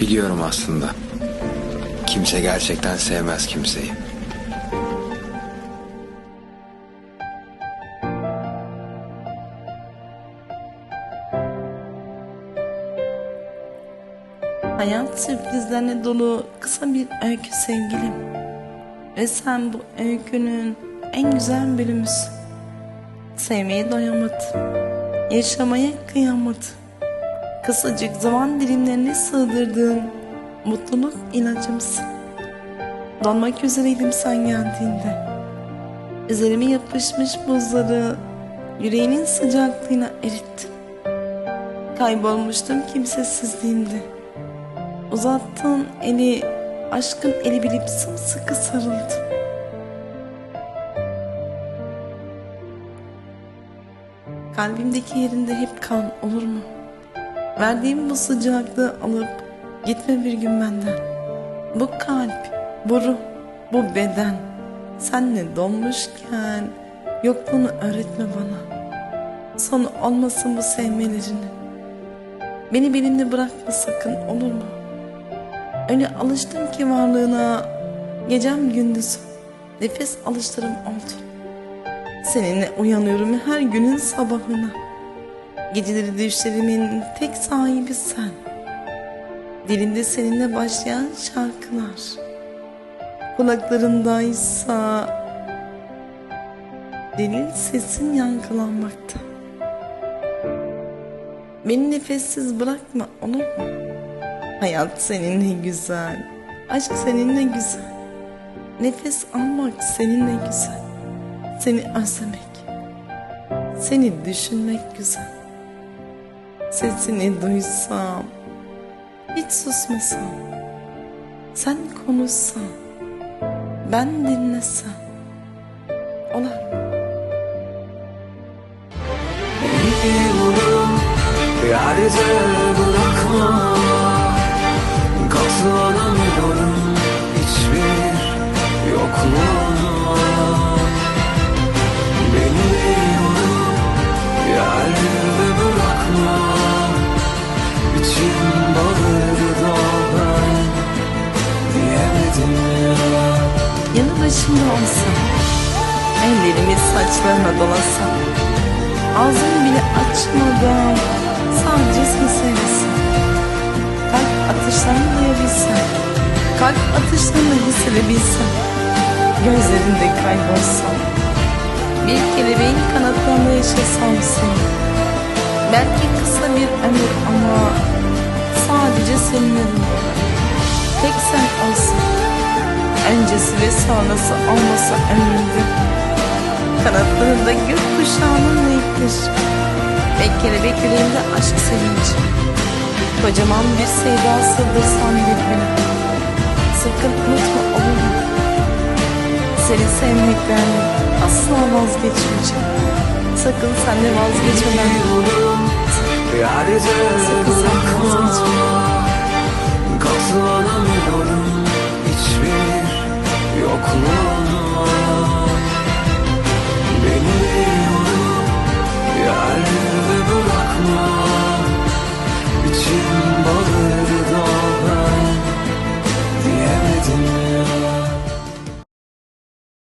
Biliyorum aslında. Kimse gerçekten sevmez kimseyi. Hayat sürprizlerine dolu kısa bir öykü sevgilim. Ve sen bu öykünün en güzel bölümüsün. Sevmeye doyamadım. Yaşamaya kıyamadım. Kısacık zaman dilimlerine sığdırdığım mutluluk ilacımsın. Donmak üzereydim sen geldiğinde. Üzerime yapışmış buzları yüreğinin sıcaklığına erittim. Kaybolmuştum kimsesizliğimde. Uzattığın eli aşkın eli bilip sımsıkı sarıldım. Kalbimdeki yerinde hep kal olur mu? Verdiğim bu sıcaklığı alıp gitme bir gün benden. Bu kalp, bu ruh, bu beden senle donmuşken yokluğunu öğretme bana. Sonu olmasın bu sevmelerinin. Beni benimle bırakma sakın olur mu? Öyle alıştım ki varlığına Gecem gündüzüm Nefes alıştırım oldu Seninle uyanıyorum her günün sabahına Geceleri düşlerimin tek sahibi sen Dilimde seninle başlayan şarkılar Kulaklarındaysa Delil sesin yankılanmakta Beni nefessiz bırakma olur mu? Hayat seninle güzel. Aşk seninle güzel. Nefes almak seninle güzel. Seni özlemek. Seni düşünmek güzel. Sesini duysam. Hiç susmasam. Sen konuşsan. Ben dinlesem. Olar mı? Biliyorum başımda olsam Ellerimi saçlarına dolasam Ağzımı bile açmadan Sadece sevsem Kalp atışlarını duyabilsem Kalp atışlarını hissedebilsem Gözlerinde kaybolsam Bir kelebeğin kanatlarında yaşasam seni Belki kısa bir ömür ama Sadece seninle Tek sen olsan Öncesi ve sonrası olmasa ömrümde Kanatlarında gökkuşağının renkleri Ve kelebek yüreğinde aşk sevinci. Kocaman bir sevda sığdırsam birbirine Sakın unutma olur mu? Seni sevmekten asla vazgeçmeyeceğim. Sakın sen de vazgeçme ben Yerde Sakın sen de bırakma you.